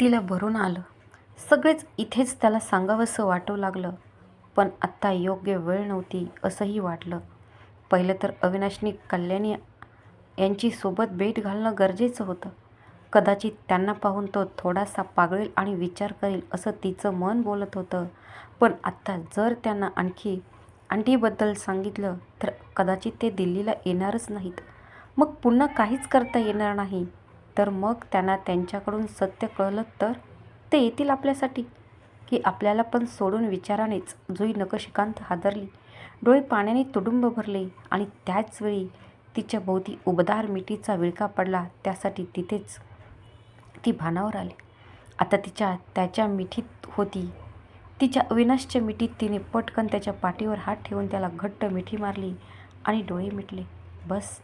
तिला भरून आलं. सगळेच इथेच त्याला सांगावंसं वाटू लागलं. पण आत्ता योग्य वेळ नव्हती असंही वाटलं. पहिलं तर अविनाशनी कल्याणी यांची सोबत भेट घालणं गरजेचं होतं. कदाचित त्यांना पाहून तो थोडासा पागळेल आणि विचार करेल असं तिचं मन बोलत होतं. पण आत्ता जर त्यांना आणखी आंटीबद्दल सांगितलं तर कदाचित ते दिल्लीला येणारच नाहीत. मग पुन्हा काहीच करता येणार नाही. तर मग त्यांना त्यांच्याकडून सत्य कळलं तर ते येतील आपल्यासाठी. की आपल्याला पण सोडून विचारानेच जुई नकशिकांत हादरली. डोळे पाण्याने तुडुंब भरले आणि त्याचवेळी तिच्या भोवती उबदार मिठीचा विळखा पडला त्यासाठी तिथेच ती भानावर आली. आता तिच्या त्याच्या मिठीत होती. तिच्या अविनाशच्या मिठीत तिने पटकन त्याच्या पाठीवर हात ठेवून त्याला घट्ट मिठी मारली आणि डोळे मिटले. बस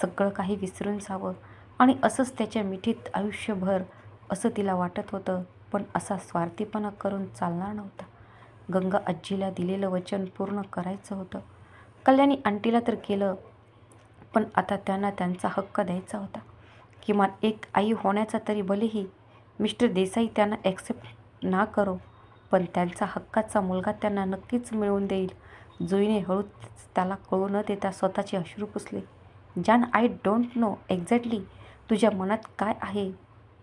सगळं काही विसरून जावं. आणि असंच त्याच्या मिठीत आयुष्यभर असं तिला वाटत होतं पण असा स्वार्थीपणा करून चालणार नव्हता. गंगा आजीला दिलेलं वचन पूर्ण करायचं होतं. कल्याणी आंटीला तर केलं पण आता त्यांना त्यांचा हक्क द्यायचा होता. किमान एक आई होण्याचा तरी भलेही मिस्टर देसाई त्यांना ॲक्सेप्ट ना करो पण त्यांचा हक्काचा मुलगा त्यांना नक्कीच मिळवून देईल. जुईने हळूच त्याला कळू न देता स्वतःचे अश्रू पुसले. ज्यान आय डोंट नो एक्झॅक्टली तुझ्या मनात काय आहे?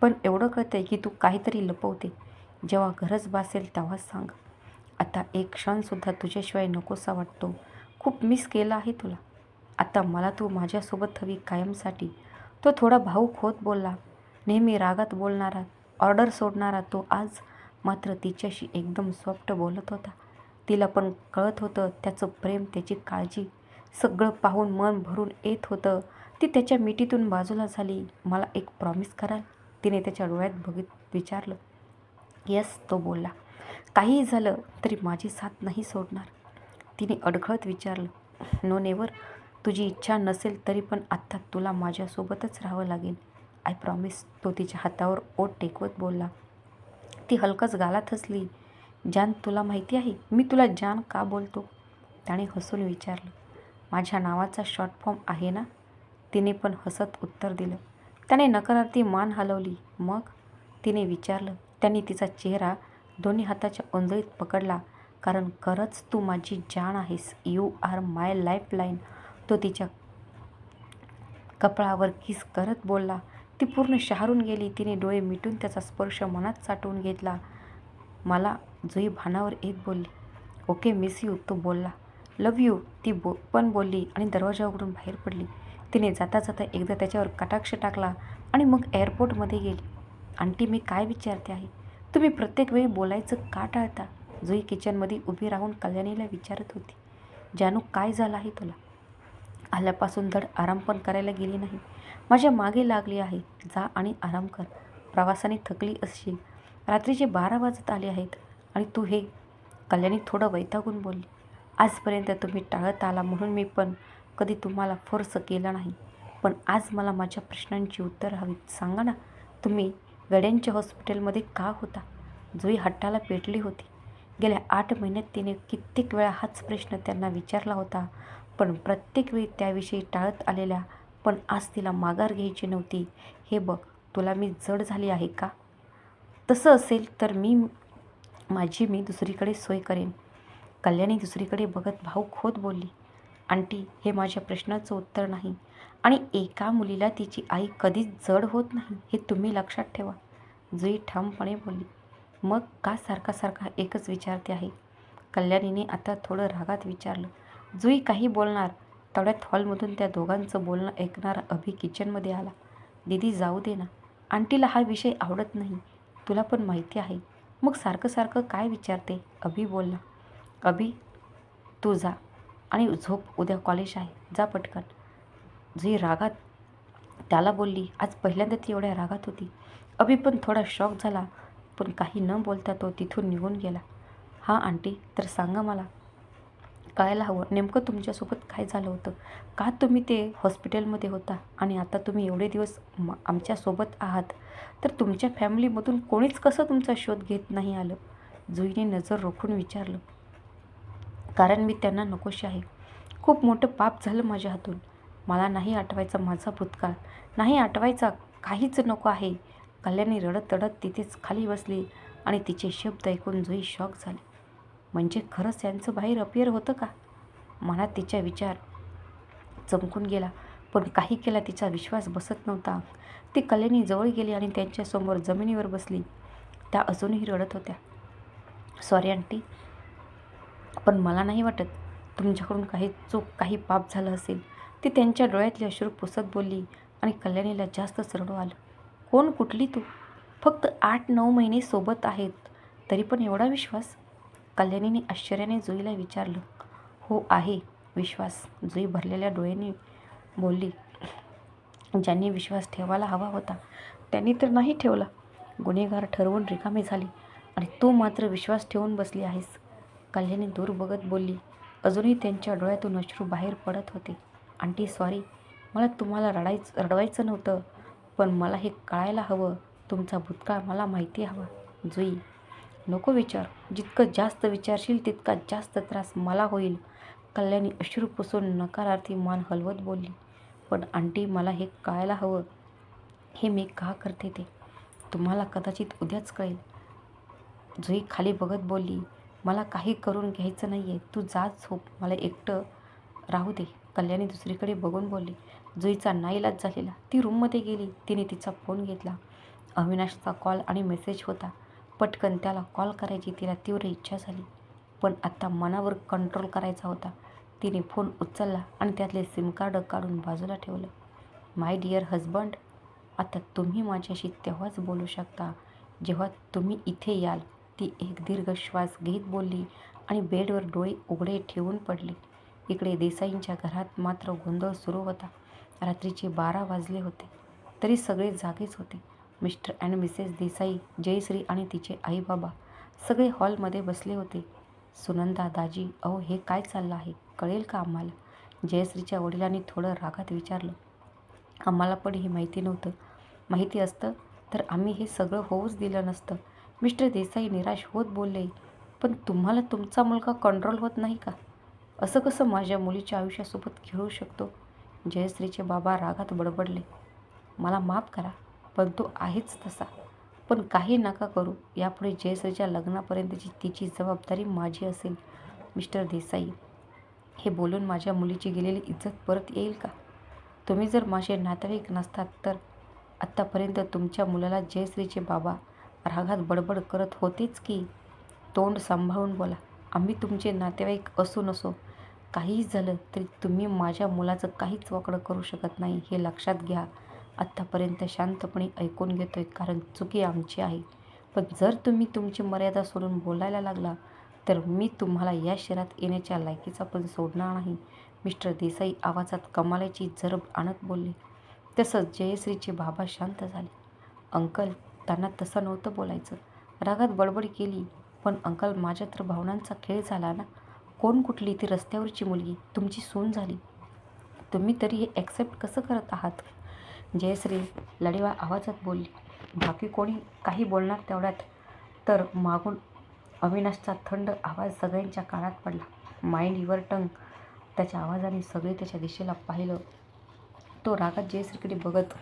पण एवढं कळतंय की तू काहीतरी लपवते. जेव्हा गरज भासेल तेव्हा सांग. आता एक क्षणसुद्धा तुझ्याशिवाय नकोसा वाटतो. खूप मिस केला आहे तुला. आता मला तू माझ्यासोबत हवी कायमसाठी. तो थोडा भाऊक होत बोलला. नेहमी रागात बोलणारा ऑर्डर सोडणारा तो आज मात्र तिच्याशी एकदम सॉफ्ट बोलत होता. तिला पण कळत होतं त्याचं प्रेम त्याची काळजी सगळं पाहून मन भरून येत होतं. ती त्याच्या मिठीतून बाजूला झाली. मला एक प्रॉमिस कराल. तिने त्याच्या डोळ्यात बघित विचारलं. यस तो बोलला. काहीही झालं तरी माझी साथ नाही सोडणार. तिने अडखळत विचारलं. नो नेवर तुझी इच्छा नसेल तरी पण आत्ता तुला माझ्यासोबतच राहावं लागेल. आय प्रॉमिस तो तिच्या हातावर ओट टेकवत बोलला. ती हलकंच गालात हसली. जान तुला माहिती आहे? मी तुला जान का बोलतो? त्याने हसून विचारलं. माझ्या नावाचा शॉर्ट फॉर्म आहे ना? तिने पण हसत उत्तर दिलं. त्याने नकारार्थी मान हलवली. मग तिने विचारलं त्यांनी तिचा चेहरा दोन्ही हाताच्या ओंजळीत पकडला. कारण खरंच तू माझी जाण आहेस. You are my life line तो तिच्या कपाळावर किस करत बोलला. ती पूर्ण शहारून गेली. तिने डोळे मिटून त्याचा स्पर्श मनात साठवून घेतला. मला जुई भानावर येत बोलली. ओके मिस यू तो बोलला. लव यू ती बो पण बोलली आणि दरवाजा उघडून बाहेर पडली. तिने जाता जाता एकदा त्याच्यावर कटाक्ष टाकला आणि मग एअरपोर्टमध्ये गेली. आंटी मी काय विचारते आहे तुम्ही प्रत्येक वेळी बोलायचं का टाळता? जुई किचनमध्ये उभी राहून कल्याणीला विचारत होती. जानू काय झालं आहे तुला? आल्यापासून धड आराम पण करायला गेली नाही. माझ्या मागे लागली आहे. जा आणि आराम कर. प्रवासाने थकली असशील. रात्रीचे बारा वाजत आले आहेत आणि तू हे. कल्याणी थोडं वैतागून बोलली. आजपर्यंत तुम्ही टाळत आला म्हणून मी पण कधी तुम्हाला फोर्स केला नाही. पण आज मला माझ्या प्रश्नांची उत्तरं हवीत. सांगा ना तुम्ही वेड्यांच्या हॉस्पिटलमध्ये का होता? जुई हट्टाला पेटली होती. गेल्या आठ महिन्यात तिने कित्येक वेळा हाच प्रश्न त्यांना विचारला होता. पण प्रत्येक वेळी त्याविषयी टाळत आलेल्या पण आज तिला माघार घ्यायची नव्हती. हे बघ तुला मी जड झाली आहे का? तसं असेल तर मी माझी मी दुसरीकडे सोय करेन. कल्याणी दुसरीकडे बघत भाऊक होत बोलली. आंटी हे माझ्या प्रश्नाचं उत्तर नाही. आणि एका मुलीला तिची आई कधीच जड होत नाही हे तुम्ही लक्षात ठेवा. जुई ठामपणे बोलली. मग का सारखा सारखा एकच विचारते आहे? कल्याणीने आता थोडं रागात विचारलं. जुई काही बोलणार. तेवढ्यात हॉलमधून त्या दोघांचं बोलणं ऐकणारा अभि किचनमध्ये आला. दीदी जाऊ दे ना. आंटीला हा विषय आवडत नाही. तुला पण माहिती आहे. मग सारखं सारखं काय विचारते? अभि बोलला. अभि तू जा. आणि झोप उद्या कॉलेज आहे. जा पटकन. जी रागात त्याला बोलली आज पहिल्यांदा ती एवढ्या रागात होती. अभि पण थोडा शॉक झाला पण काही न बोलता तो तिथून निघून गेला. हां आंटी तर सांगा मला कळायला हवं नेमकं तुमच्यासोबत काय झालं होतं? का तुम्ही ते हॉस्पिटलमध्ये होता आणि आता तुम्ही एवढे दिवस म आमच्यासोबत आहात? तर तुमच्या फॅमिलीमधून कोणीच कसं तुमचा शोध घेत नाही आलं? जुईने नजर रोखून विचारलं. कारण मी त्यांना नकोशी आहे. खूप मोठं पाप झालं माझ्या हातून. मला नाही आठवायचा माझा भूतकाळ. नाही आठवायचा काहीच नको आहे. कल्याणी रडत रडत तिथेच खाली बसली आणि तिचे शब्द ऐकून जुई शॉक झाली. म्हणजे खरंच यांचं बाहेर अपियर होतं का? मनात तिचा विचार चमकून गेला. पण काही केला तिचा विश्वास बसत नव्हता. ती कल्याणी जवळ गेली आणि त्यांच्यासमोर जमिनीवर बसली. त्या अजूनही रडत होत्या. Sorry aunty. पण मला नाही वाटत तुमच्याकडून काही चूक काही पाप झालं असेल. ती त्यांच्या डोळ्यातले अश्रू पुसत बोलली आणि कल्याणीला जास्त सरळ आलं. कोण? कुठली तू? फक्त आठ नऊ महिने सोबत आहेत. तरी पण एवढा विश्वास? कल्याणीने आश्चर्याने जुईला विचारलं. हो आहे विश्वास. जुई भरलेल्या डोळ्यांनी बोलली. ज्यांनी विश्वास ठेवायला हवा होता त्यांनी तर नाही ठेवला. गुन्हेगार ठरवून रिकामी झाली आणि तू मात्र विश्वास ठेवून बसली आहेस. कल्याणी दूर बघत बोलली अजूनही त्यांच्या डोळ्यातून अश्रू बाहेर पडत होते. आंटी सॉरी मला तुम्हाला रडायचं रडवायचं नव्हतं पण मला हे कळायला हवं. तुमचा भूतकाळ मला माहिती हवा. जुई नको विचार. जितकं जास्त विचारशील तितका जास्त त्रास मला होईल. कल्याणी अश्रू पुसून नकारार्थी मान हलवत बोलली पण आंटी मला हे कळायला हवं. हे मी का करते ते? तुम्हाला कदाचित उद्याच कळेल. जुई खाली बघत बोलली मला काही करून घ्यायचं नाही आहे तू जा झोप. मला एकटं राहू दे. कल्याणी दुसरीकडे बघून बोलली जुईचा नाईलाज झालेला. ती रूममध्ये गेली. तिने तिचा फोन घेतला. अविनाशचा कॉल आणि मेसेज होता. पटकन त्याला कॉल करायची. तिला तीव्र इच्छा झाली. पण आत्ता मनावर कंट्रोल करायचा होता. तिने फोन उचलला आणि त्यातले सिम कार्ड काढून बाजूला ठेवलं. माय डिअर हजबंड आता तुम्ही माझ्याशी तेव्हाच बोलू शकता जेव्हा तुम्ही इथे याल. ती एक दीर्घ श्वास घेत बोलली आणि बेडवर डोळे उघडे ठेवून पडली. इकडे देसाईंच्या घरात मात्र गोंधळ सुरू होता. रात्रीचे बारा वाजले होते. तरी सगळे जागेच होते. Mister and missus Desai Jayashree आणि तिचे आईबाबा सगळे हॉलमध्ये बसले होते. सुनंदा दाजी अहो हे काय चाललं आहे? कळेल का आम्हाला? जयश्रीच्या वडिलांनी थोडं रागात विचारलं. आम्हाला पण हे माहिती नव्हतं. माहिती असतं तर आम्ही हे सगळं होऊच दिलं नसतं. मिस्टर देसाई निराश होत बोलले पण तुम्हाला तुमचा मुलगा कंट्रोल होत नाही का? असं कसं माझ्या मुलीच्या आयुष्यासोबत खेळू शकतो? जयश्रीचे बाबा रागात बडबडले मला माफ करा पण तो आहेच तसा. पण काही नका करू. यापुढे जयश्रीच्या लग्नापर्यंतची तिची जबाबदारी माझी असेल मिस्टर देसाई. हे बोलून माझ्या मुलीची गेलेली इज्जत परत येईल का? तुम्ही जर माझे नातेवाईक नसतात तर आत्तापर्यंत तुमच्या मुलाला जयश्रीचे बाबा रागात बडबड करत होतेच की तोंड सांभाळून बोला. आम्ही तुमचे नातेवाईक असू नसो. काहीही झालं तरी तुम्ही माझ्या मुलाचं काहीच वाकडं करू शकत नाही हे लक्षात घ्या. आत्तापर्यंत शांतपणे ऐकून घेतोय कारण चुकी आमची आहे. पण जर तुम्ही तुमची मर्यादा सोडून बोलायला लागला तर मी तुम्हाला या शहरात येण्याच्या लायकीचा पण सोडणार नाही. मिस्टर देसाई आवाजात कमालाची जरब आणत बोलले. तसंच जयश्रीचे बाबा शांत झाले. अंकल त्यांना तसं नव्हतं बोलायचं. रागात बडबड केली पण अंकल माझ्या तर भावनांचा खेळ झाला ना? कोण कुठली ती रस्त्यावरची मुलगी? तुमची सून झाली. तुम्ही तरी हे ॲक्सेप्ट कसं करत आहात? जयश्री लढीवा आवाजात बोलली. बाकी कोणी काही बोलणार तेवढ्यात. तर मागून अविनाशचा थंड आवाज सगळ्यांच्या कानात पडला. Mind your tongue. त्याच्या आवाजाने सगळे त्याच्या दिशेला पाहिलं. तो रागात जयश्रीकडे बघत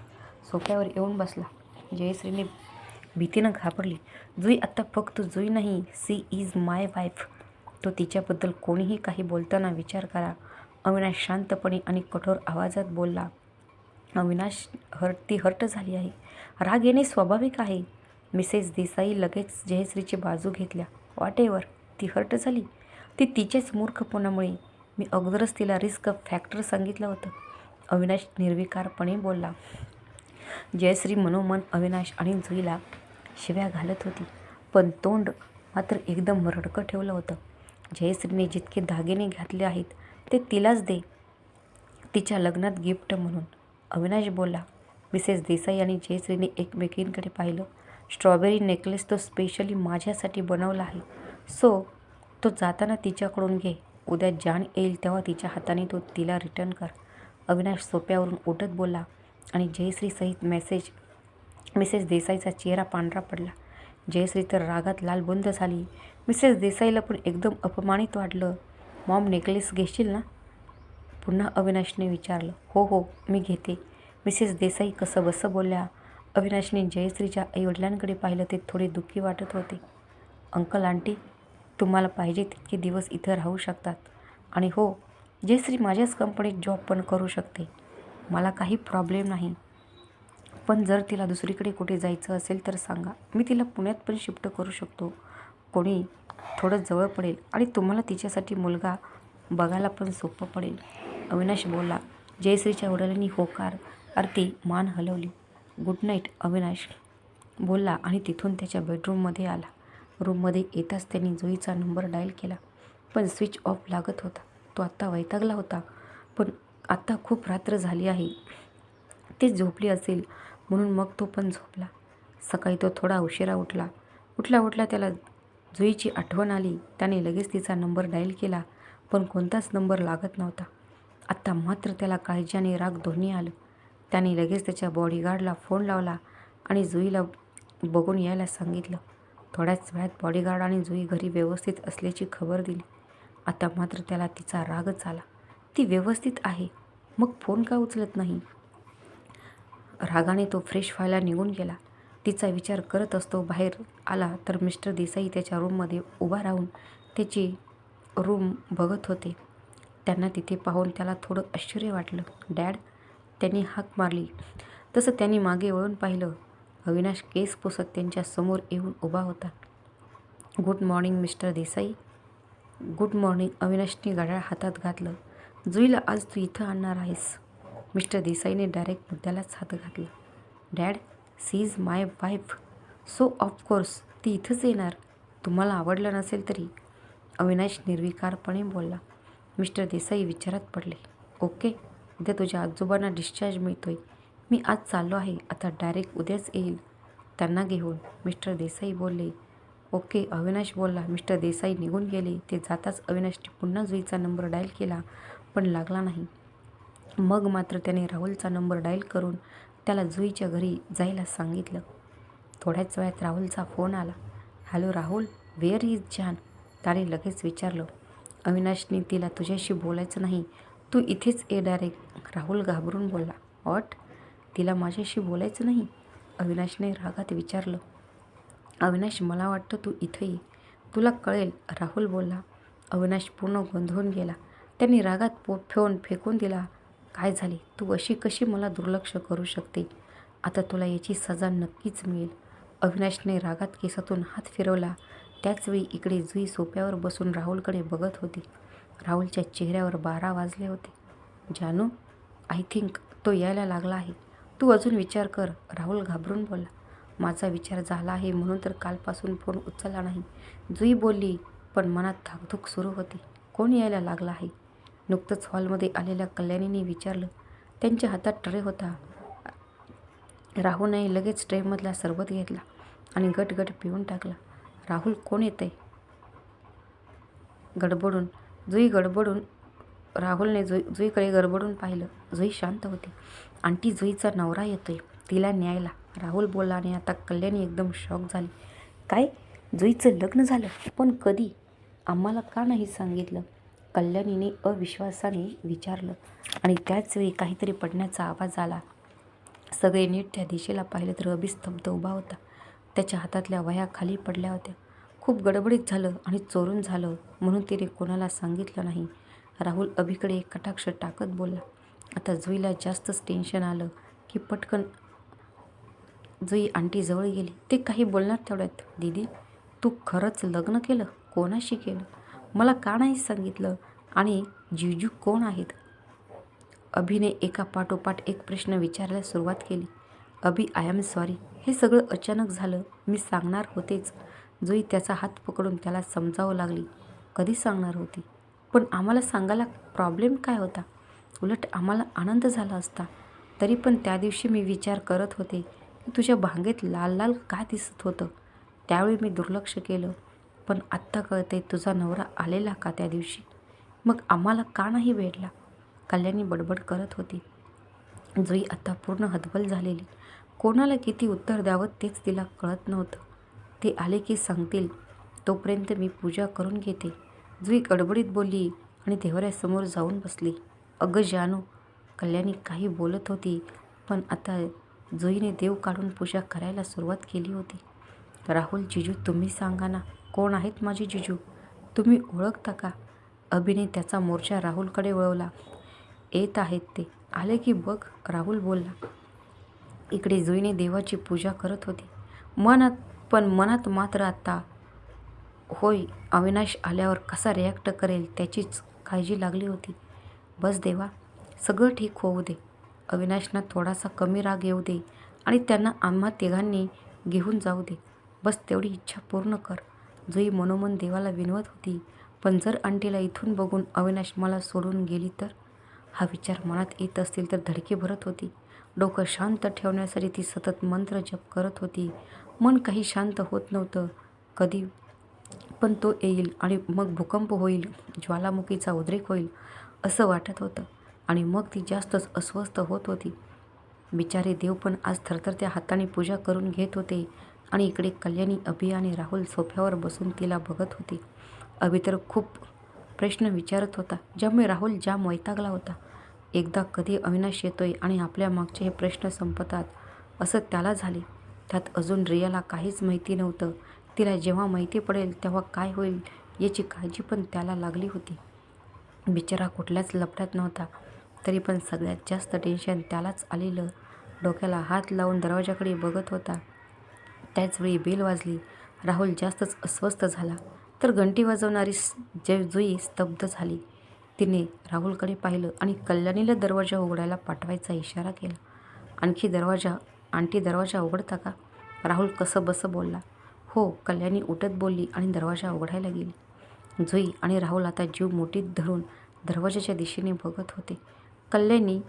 सोफ्यावर येऊन बसला. जयश्रीने भीतीनं घाबरली. जुई आत्ता फक्त जुई नाही सी इज माय वाईफ. तो तिच्याबद्दल कोणीही काही बोलताना विचार करा. अविनाश शांतपणे आणि कठोर आवाजात बोलला अविनाश हर्ट ती हर्ट झाली आहे. राग येणे स्वाभाविक आहे. मिसेस देसाई लगेच जयश्रीची बाजू घेतल्या. वाटेवर ती हर्ट झाली? ती तिच्याच मूर्खपणामुळे. मी अगोदरच तिला रिस्क फॅक्टर सांगितलं होतं. अविनाश निर्विकारपणे बोलला जयश्री मनोमन अविनाश आणि जुईला शिव्या घालत होती. पण तोंड मात्र एकदम रडकं ठेवलं होतं. जयश्रीने जितके दागिने घातले आहेत ते तिलाच दे. तिच्या लग्नात गिफ्ट म्हणून. अविनाश बोलला मिसेस देसाई आणि जयश्रीने एकमेकींकडे पाहिलं. स्ट्रॉबेरी नेकलेस तो स्पेशली माझ्यासाठी बनवला आहे. सो तो जाताना तिच्याकडून घे. उद्या जाण येईल तेव्हा तिच्या हाताने तो तिला रिटर्न कर. अविनाश सोप्यावरून उठत बोलला आणि जयश्रीसहित मेसेज मिसेस देसाईचा चेहरा पांढरा पडला. जयश्री तर रागात लालबुंद झाली. मिसेस देसाईला पण एकदम अपमानित वाटलं. मॉम नेकलेस घेशील ना? पुन्हा अविनाशने विचारलं. हो हो मी घेते. मिसेस देसाई कसं बसं बोलल्या. अविनाशने जयश्रीच्या आईवडिलांकडे पाहिलं ते थोडे दुःखी वाटत होते. अंकल आंटी तुम्हाला पाहिजे तितके दिवस इथं राहू शकतात. आणि हो जयश्री माझ्याच कंपनीत जॉब पण करू शकते. मला काही प्रॉब्लेम नाही. पण जर तिला दुसरीकडे कुठे जायचं असेल तर सांगा. मी तिला पुण्यात पण शिफ्ट करू शकतो. कोणी थोडं जवळ पडेल आणि तुम्हाला तिच्यासाठी मुलगा बघायला पण सोपं पडेल. अविनाश बोलला जयश्रीच्या वडिलांनी होकार आरती मान हलवली. Good night Avinash. बोलला आणि तिथून त्याच्या बेडरूममध्ये आला. रूममध्ये येताच त्यांनी जुईचा नंबर डायल केला. पण स्विच ऑफ लागत होता. तो आत्ता वैतागला होता. पण आत्ता खूप रात्र झाली आहे. ते झोपली असेल. म्हणून मग तो पण झोपला. सकाळी तो थोडा उशिरा उठला. उठला उठला त्याला जुईची आठवण आली. त्याने लगेच तिचा नंबर डायल केला पण कोणताच नंबर लागत नव्हता. आत्ता मात्र त्याला काळजी आणि राग दोन्ही आलं. त्याने लगेच त्याच्या बॉडीगार्डला फोन लावला आणि जुईला बघून यायला सांगितलं. थोड्याच वेळात बॉडीगार्ड आणि जुई घरी व्यवस्थित असल्याची खबर दिली. आता मात्र त्याला तिचा रागच आला. ती व्यवस्थित आहे. मग फोन का उचलत नाही? रागाने तो फ्रेश व्हायला निघून गेला. तिचा विचार करत असतो बाहेर आला तर मिस्टर देसाई त्याच्या रूममध्ये उभा राहून त्याची रूम बघत होते. त्यांना तिथे पाहून त्याला थोडं आश्चर्य वाटलं. डॅड त्यांनी हाक मारली. तसं त्यांनी मागे वळून पाहिलं. अविनाश केस पुसत त्यांच्यासमोर येऊन उभा होता. Good morning mister Desai. Good morning अविनाशने घड्याळ हातात घातलं. जुईला आज तू इथं आणणार आहेस. मिस्टर देसाईने डायरेक्ट मुद्द्यालाच हात घातला. Dad she is my wife. So of course ती इथंच येणार. तुम्हाला आवडलं नसेल तरी. अविनाश निर्विकारपणे बोलला. मिस्टर देसाई विचारात पडले. ओके उद्या तुझ्या आजोबांना डिस्चार्ज मिळतो आहे मी आज चाललो आहे. आता डायरेक्ट उद्याच येईल. त्यांना घेऊन मिस्टर देसाई बोलले. ओके अविनाश बोलला. मिस्टर देसाई निघून गेले. ते जाताच अविनाशने पुन्हा जुईचा नंबर डायल केला पण लागला नाही. मग मात्र त्याने राहुलचा नंबर डायल करून त्याला जुईच्या घरी जायला सांगितलं. थोड्याच वेळात राहुलचा फोन आला. हॅलो राहुल वेअर इज जान त्याने लगेच विचारलं. अविनाशने तिला तुझ्याशी बोलायचं नाही. तू इथेच ये डायरेक्ट राहुल घाबरून बोलला. ऑट तिला माझ्याशी बोलायचं नाही? अविनाशने रागात विचारलं. अविनाश मला वाटतं तू इथं ये. तुला कळेल राहुल बोलला. अविनाश पूर्ण गोंधळून गेला. त्यांनी रागात पो फेवून फेकून दिला. काय झाले? तू अशी कशी मला दुर्लक्ष करू शकते? आता तुला याची सजा नक्कीच मिळेल. अविनाशने रागात केसातून हात फिरवला. त्याचवेळी इकडे जुई सोप्यावर बसून राहुलकडे बघत होती. राहुलच्या चेहऱ्यावर बारा वाजले होते. जानू आय थिंक तो यायला लागला आहे. तू अजून विचार कर. राहुल घाबरून बोलला. माझा विचार झाला आहे म्हणून तर कालपासून फोन उचलला नाही. जुई बोलली पण मनात धाकधूक सुरू होती. कोण यायला लागला आहे? नुकतंच हॉलमध्ये आलेल्या कल्याणीने विचारलं त्यांच्या हातात ट्रे होता. राहुलने लगेच ट्रेमधला सरबत घेतला आणि गटगट पिऊन टाकला. राहुल कोण येते गडबडून जुई गडबडून राहुलने जुई जुईकडे गडबडून पाहिलं. जुई शांत होती. आंटी जुईचा नवरा येतोय. तिला न्यायला. राहुल बोलला आणि आता कल्याणी एकदम शॉक झाली. काय? जुईचं लग्न झालं? पण कधी? आम्हाला का नाही सांगितलं? कल्याणीने अविश्वासाने विचारलं आणि त्याच वेळी काहीतरी पडण्याचा आवाज आला. सगळे नीट त्या दिशेला पाहिलं तर अभिस्तब्ध उभा होता. त्याच्या हातातल्या वह्या खाली पडल्या होत्या. खूप गडबडीत झालं आणि चोरून झालं म्हणून तिने कोणाला सांगितलं नाही. राहुल अभिकडे एक कटाक्ष टाकत बोलला. आता जुईला जास्तच टेन्शन आलं की पटकन जुई आंटीजवळ गेली. ते काही बोलणार तेवढ्यात. दीदी तू खरंच लग्न केलं? कोणाशी केलं? मला का नाही सांगितलं? आणि जीजू कोण आहेत? अभिने एका पाठोपाठ एक प्रश्न विचारायला सुरुवात केली. अभि आय एम सॉरी हे सगळं अचानक झालं. मी सांगणार होतेच. जोई त्याचा हात पकडून त्याला समजावं लागली. कधी सांगणार होती? पण आम्हाला सांगायला प्रॉब्लेम काय होता? उलट आम्हाला आनंद झाला असता. तरी पण त्या दिवशी मी विचार करत होते की तुझ्या भांगेत लाल लाल काय दिसत होतं? त्यावेळी मी दुर्लक्ष केलं. पण आत्ता कळते तुझा नवरा आलेला का त्या दिवशी? मग आम्हाला का नाही भेटला कल्याणी बडबड करत होती. जुई आता पूर्ण हतबल झालेली. कोणाला किती उत्तर द्यावं तेच तिला कळत नव्हतं. ते आले की सांगतील तोपर्यंत मी पूजा करून घेते. जुई गडबडीत बोलली आणि देवऱ्यासमोर जाऊन बसली. अगं जानू कल्याणी काही बोलत होती पण आता जुईने देव काढून पूजा करायला सुरुवात केली होती. राहुल जिजू तुम्ही सांगा ना कोण आहेत माझे जिजू? तुम्ही ओळखता का? अभिने त्याचा मोर्चा राहुलकडे वळवला. येत आहेत ते. आले की बघ राहुल बोलला. इकडे जुईने देवाची पूजा करत होती. मनात पण मनात मात्र आता होय अविनाश आल्यावर कसा रिॲक्ट करेल त्याचीच काळजी लागली होती. बस देवा सगळं ठीक होऊ दे. अविनाशना थोडासा कमी राग येऊ दे आणि त्यांना आम्हा तिघांनी घेऊन जाऊ दे. बस तेवढी इच्छा पूर्ण कर. जुई मनोमन देवाला विनवत होती पण जर आंटीला इथून बघून अविनाश मला सोडून गेली तर? हा विचार मनात येत असतील तर धडके भरत होती. डोकं शांत ठेवण्यासाठी ती सतत मंत्र जप करत होती. मन काही शांत होत नव्हतं. कधी पण तो येईल आणि मग भूकंप होईल ज्वालामुखीचा उद्रेक होईल असं वाटत होतं. आणि मग ती जास्तच अस्वस्थ होत होती. बिचारे देव पण आज थरथरत्या हाताने पूजा करून घेत होते. आणि इकडे कल्याणी अभि आणि राहुल सोफ्यावर बसून तिला बघत होते. अभि तर खूप प्रश्न विचारत होता. ज्यामुळे राहुल जाम वैतागला होता. एकदा कधी अविनाश येतोय आणि आपल्या मागचे हे प्रश्न संपतात असं त्याला झाले. त्यात अजून रियाला काहीच माहिती नव्हतं. तिला जेव्हा माहिती पडेल तेव्हा काय होईल याची काळजी पण त्याला लागली होती. बिचारा कुठल्याच लपड्यात नव्हता. तरी पण सगळ्यात जास्त टेन्शन त्यालाच आलेलं. डोक्याला हात लावून दरवाजाकडे बघत होता. त्याचवेळी बेल वाजली. राहुल जास्तच अस्वस्थ झाला. तर घंटी वाजवणारी जे जुई स्तब्ध झाली. तिने राहुलकडे पाहिलं आणि कल्याणीला दरवाजा उघडायला पाठवायचा इशारा केला. आणखी दरवाजा आणटी दरवाजा उघडता का? राहुल कसं बसं बोलला. हो कल्याणी उठत बोलली आणि दरवाजा उघडायला गेली. जुई आणि राहुल आता जीव मोठीत धरून दरवाजाच्या दिशेने बघत होते. कल्याणी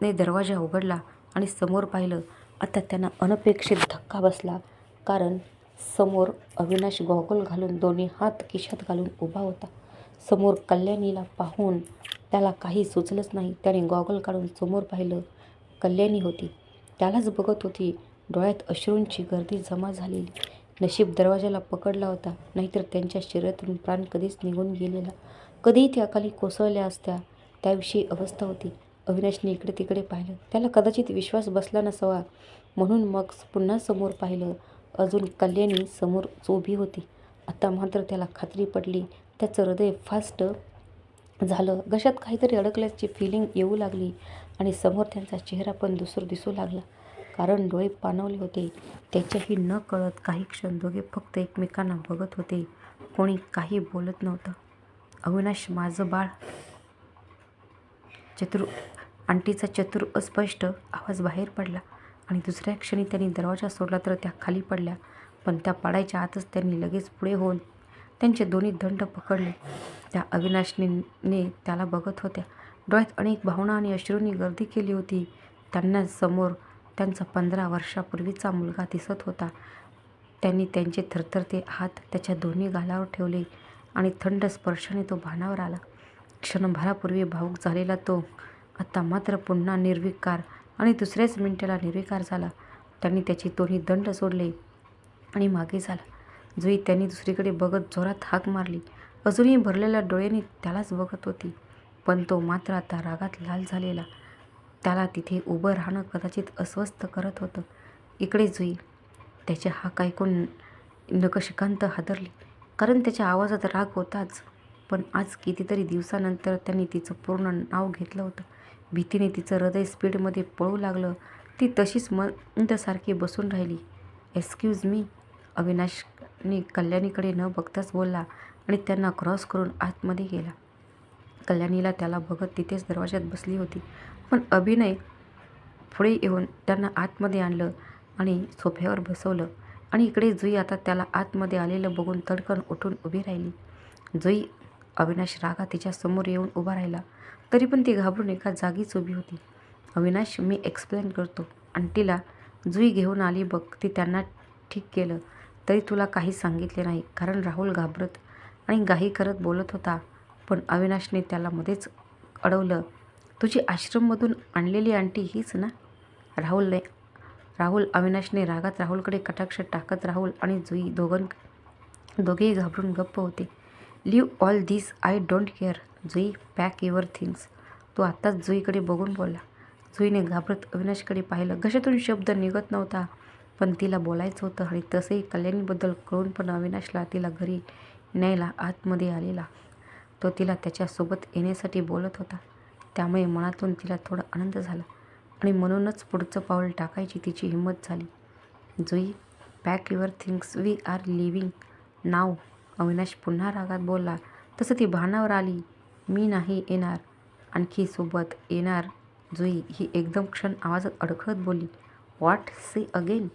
ने दरवाजा उघडला आणि समोर पाहिलं आता त्यांना अनपेक्षित धक्का बसला कारण समोर अविनाश गॉगल घालून दोन्ही हात खिशात घालून उभा होता. समोर कल्याणीला पाहून त्याला काही सुचलंच नाही. त्याने गॉगल काढून समोर पाहिलं कल्याणी होती. त्यालाच बघत होती डोळ्यात अश्रूंची गर्दी जमा झालेली. नशीब दरवाजाला पकडला होता नाहीतर त्यांच्या शरीरातून प्राण कधीच निघून गेलेला. कधीही त्या खाली कोसळल्या असत्या त्याविषयी अवस्था होती. अविनाशने इकडे तिकडे पाहिलं. त्याला कदाचित विश्वास बसला नसावा. म्हणून मग पुन्हा समोर पाहिलं. अजून कल्याणी समोर उभी होती. आता मात्र त्याला खात्री पडली. त्याचं हृदय फास्ट झालं. घशात काहीतरी अडकल्याची फिलिंग येऊ लागली आणि समोर त्यांचा चेहरा पण दुसर दिसू लागला. कारण डोळे पाणवले होते. त्याच्याही न कळत काही क्षण दोघे फक्त एकमेकांना बघत होते. कोणी काही बोलत नव्हतं. अविनाश माझं बाळ. चतुर आंटीचा चतुर अस्पष्ट आवाज बाहेर पडला आणि दुसऱ्या क्षणी त्यांनी दरवाजा सोडला तर त्या खाली पडल्या. पण त्या पाडायच्या आतच त्यांनी लगेच पुढे होऊन त्यांचे दोन्ही दंड पकडले. त्या अविनाशने त्याला बघत होत्या. डोळ्यात अनेक भावना आणि अश्रूंनी गर्दी केली होती. त्यांना समोर त्यांचा पंधरा वर्षापूर्वीचा मुलगा दिसत होता. त्यांनी त्यांचे थरथरते हात त्याच्या दोन्ही गालावर ठेवले आणि थंड स्पर्शाने तो भानावर आला. क्षणभरापूर्वी भाऊक झालेला तो आता मात्र पुन्हा निर्विकार आणि दुसऱ्याच मिनिटाला निर्विकार झाला. त्यांनी त्याची दोन्ही दंड सोडले आणि मागे झाला. जुई त्यांनी दुसरीकडे बघत जोरात हाक मारली. अजूनही भरलेल्या डोळ्यांनी त्यालाच बघत होती. पण तो मात्र आता रागात लाल झालेला. त्याला तिथे उभं राहणं कदाचित अस्वस्थ करत होतं. इकडे जुई त्याचे हाक ऐकून नकशिकांत हादरली. कारण त्याच्या आवाजात राग होताच. पण आज कितीतरी दिवसानंतर त्यांनी तिचं पूर्ण नाव घेतलं होतं. भीतीने तिचं हृदय स्पीडमध्ये पळू लागलं. ती तशीच मंदसारखी बसून राहिली. एक्सक्यूज मी अविनाशने कल्याणीकडे न बघताच बोलला आणि त्यांना क्रॉस करून आतमध्ये गेला. कल्याणीला त्याला बघत तिथेच दरवाजात बसली होती. पण अभिनय पुढे येऊन त्यांना आतमध्ये आणलं आणि सोफ्यावर बसवलं आणि इकडे जुई आता त्याला आतमध्ये आलेलं बघून तडकन उठून उभी राहिली. जुई अविनाश रागा तिच्यासमोर येऊन उभा राहिला. तरी पण ती घाबरून एका जागीच उभी होती. अविनाश मी एक्सप्लेन करतो. आंटीला जुई घेऊन आली बघ. ती त्यांना ठीक केलं. तरी तुला काही सांगितले नाही. कारण राहुल घाबरत आणि गाही करत बोलत होता. पण अविनाशने त्याला मध्येच अडवलं. तुझी आश्रममधून आणलेली आंटी हीच ना? राहुलने राहुल अविनाशने रागात राहुलकडे कटाक्ष टाकत राहुल आणि जुई दोघं दोघेही घाबरून गप्प होते. Leave all this I don't care. Jui pack your things. तो आत्ताच जुईकडे बघून बोलला. जुईने घाबरत अविनाशकडे पाहिलं. घशातून शब्द निघत नव्हता पण तिला बोलायचं होतं आणि तसंही कल्याणीबद्दल कळून पण अविनाशला तिला घरी न्यायला आतमध्ये आलेला. तो तिला त्याच्यासोबत येण्यासाठी बोलत होता. त्यामुळे मनातून तिला थोडा आनंद झाला आणि म्हणूनच पुढचं पाऊल टाकायची तिची हिंमत झाली. Jui pack your things we are leaving now Avinash पुन्हा रागात बोलला तसं ती भानावर आली. मी नाही येणार. आणखी सोबत येणार. जुई ही एकदम क्षण आवाजात अडखळत बोलली वाट से अगेन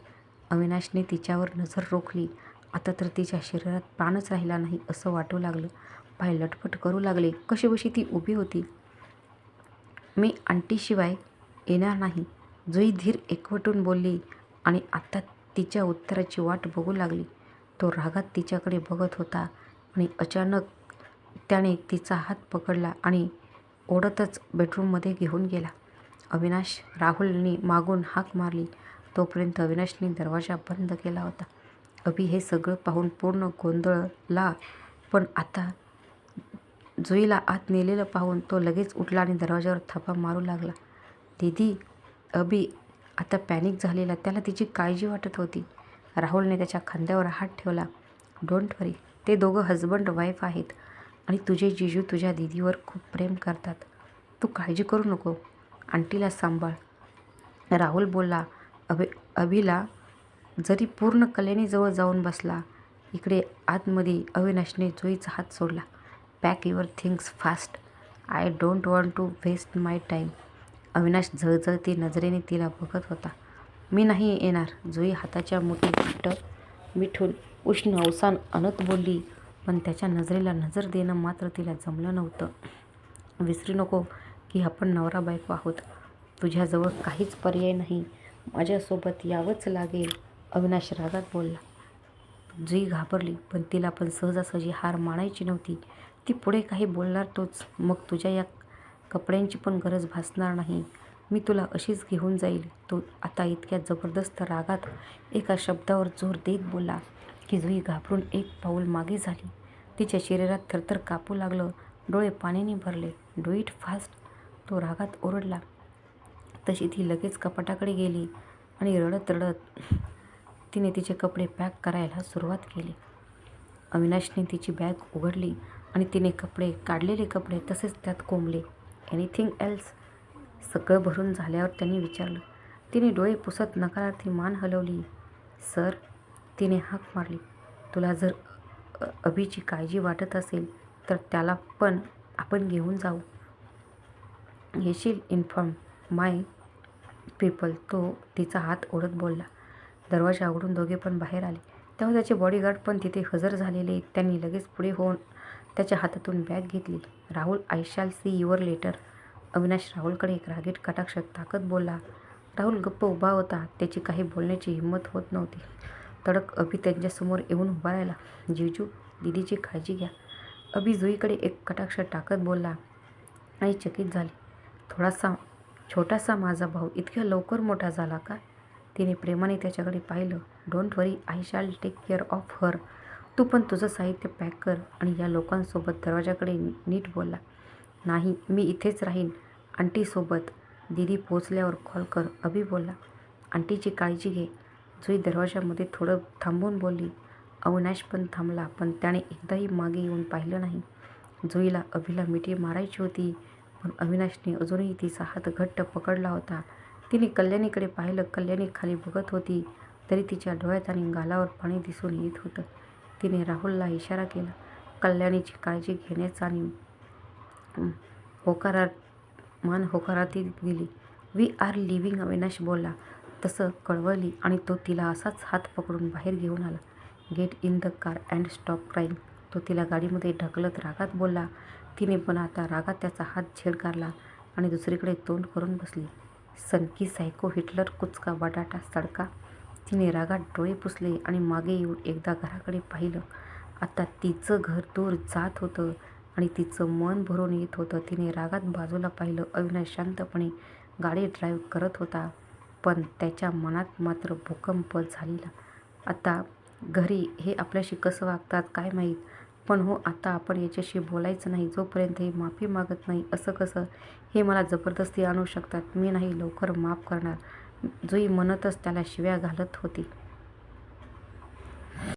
अविनाशने तिच्यावर नजर रोखली. आता तर तिच्या शरीरात प्राणच राहिला नाही असं वाटू लागलं. पाय लटपट करू लागले. कशीबशी ती उभी होती. मी आंटीशिवाय येणार नाही. जुई धीर एकवटून बोलली आणि आता तिच्या उत्तराची वाट बघू लागली. तो रागात तिच्याकडे बघत होता आणि अचानक त्याने तिचा हात पकडला आणि ओढतच बेडरूममध्ये घेऊन गेला. अविनाश राहुलने मागून हाक मारली. तोपर्यंत अविनाशने दरवाजा बंद केला होता. अभि हे सगळं पाहून पूर्ण गोंधळला पण आता जुईला आत नेलेलं पाहून तो लगेच उठला आणि दरवाजावर थपा मारू लागला. दीदी अभि आता पॅनिक झालेला. त्याला तिची काळजी वाटत होती. राहुलने त्याच्या खांद्यावर हात ठेवला. डोंट वरी ते दोघं हजबंड वाईफ आहेत आणि तुझे जिजू तुझ्या दीदीवर खूप प्रेम करतात. तू काळजी करू नको. आंटीला सांभाळ. राहुल बोलला अभि अभिला जरी पूर्ण कल्याणीजवळ जाऊन बसला इकडे आतमध्ये अविनाशने जुईचा हात सोडला. Pack your things fast I don't want to waste my time Avinash झळझळती नजरेने तिला बघत होता. मी नाही येणार. जुई हाताच्या मोठी घट्ट मिठून उष्ण अवसान अनत बोलली. पण त्याच्या नजरेला नजर देणं मात्र तिला जमलं नव्हतं. विसरू नको की आपण नवरा बायको आहोत. तुझ्याजवळ काहीच पर्याय नाही. माझ्यासोबत यावंच लागेल. अविनाश रागात बोलला. जुई घाबरली पण तिला पण सहजासहजी हार मानायची नव्हती. ती पुढे काही बोलणार तोच. मग तुझ्या या कपड्यांची पण गरज भासणार नाही. मी तुला अशीच घेऊन जाईल. तो आता इतक्या जबरदस्त रागात एका शब्दावर जोर देत बोलला की जुई घाबरून एक पाऊल मागे झाली. तिच्या शरीरात थरथर कापू लागलं. डोळे पाण्याने भरले. Do it fast. तो रागात ओरडला. तशी ती लगेच कपाटाकडे गेली आणि रडत रडत तिने तिचे कपडे पॅक करायला सुरुवात केली. अविनाशने तिची बॅग उघडली आणि तिने कपडे काढलेले कपडे तसेच त्यात कोंबले. एनिथिंग एल्स सगळं भरून झाल्यावर त्यांनी विचारलं तिने डोळे पुसत नकारार्थी मान हलवली? सर तिने हाक मारली तुला जर अभिची काळजी वाटत असेल तर त्याला पण आपण घेऊन जाऊ. येशील इन्फॉर्म माय पीपल तो तिचा हात ओढत बोलला. दरवाजा उघडून दोघे पण बाहेर आले. तेव्हा त्याचे बॉडीगार्ड पण तिथे हजर झालेले. त्यांनी लगेच पुढे होऊन त्याच्या हातातून बॅग घेतली. Rahul I shall see your later Avinash राहुलकडे एक रागीट कटाक्ष ताकद बोलला. राहुल गप्प उभा होता. त्याची काही बोलण्याची हिंमत होत नव्हती. तडक अभि त्यांच्यासमोर येऊन उभा राहिला. जिजू दिदीची काळजी घ्या. अभि जुईकडे एक कटाक्ष टाकत बोलला. आणि चकित झाली. थोडासा छोटासा माझा भाऊ इतक्या लवकर मोठा झाला का? तिने प्रेमाने त्याच्याकडे पाहिलं. Don't worry I shall take care of her तू पण तुझं साहित्य पॅक कर. आणि या लोकांसोबत दरवाजाकडे नीट बोलला. नाही मी इथेच राहीन. आंटीसोबत. दीदी पोचल्यावर कॉल कर. अभि बोलला आंटीची काळजी घे. जुई दरवाजामध्ये थोडं थांबून बोलली. अविनाश पण थांबला पण त्याने एकदाही मागे येऊन पाहिलं नाही. जुईला अभिला मिठी मारायची होती पण अविनाशने अजूनही तिचा हात घट्ट पकडला होता. तिने कल्याणीकडे पाहिलं कल्याणी खाली बघत होती तरी तिच्या डोळ्यात आणि गालावर पाणी दिसून येत होतं. तिने राहुलला इशारा केला कल्याणीची काळजी घेण्याचा आणि होकारात मान होकाराती दिली. वी आर लिव्हिंग अविनाश बोलला. तसं कळवली आणि तो तिला असाच हात पकडून बाहेर घेऊन आला. Get in the car and stop crying तो तिला गाडीमध्ये ढकलत रागात बोलला. तिने पण आता रागात त्याचा हात झेडकारला आणि दुसरीकडे तोंड करून बसली. सनकी सायको हिटलर कुचका बटाटा सडका. तिने रागात डोळे पुसले आणि मागे येऊन एकदा घराकडे पाहिलं. आता तिचं घर दूर जात होतं. आणि तिचं मन भरून येत होतं. तिने रागात बाजूला पाहिलं. अविनाश शांतपणे गाडी ड्राईव्ह करत होता पण त्याच्या मनात मात्र भूकंप झालेला. आता घरी हे आपल्याशी कसं वागतात काय माहीत? पण हो आता आपण याच्याशी बोलायचं नाही. जोपर्यंत हे माफी मागत नाही असं कसं? हे मला जबरदस्ती आणू शकतात. मी नाही लवकर माफ करणार. जुई म्हणतच त्याला शिव्या घालत होती.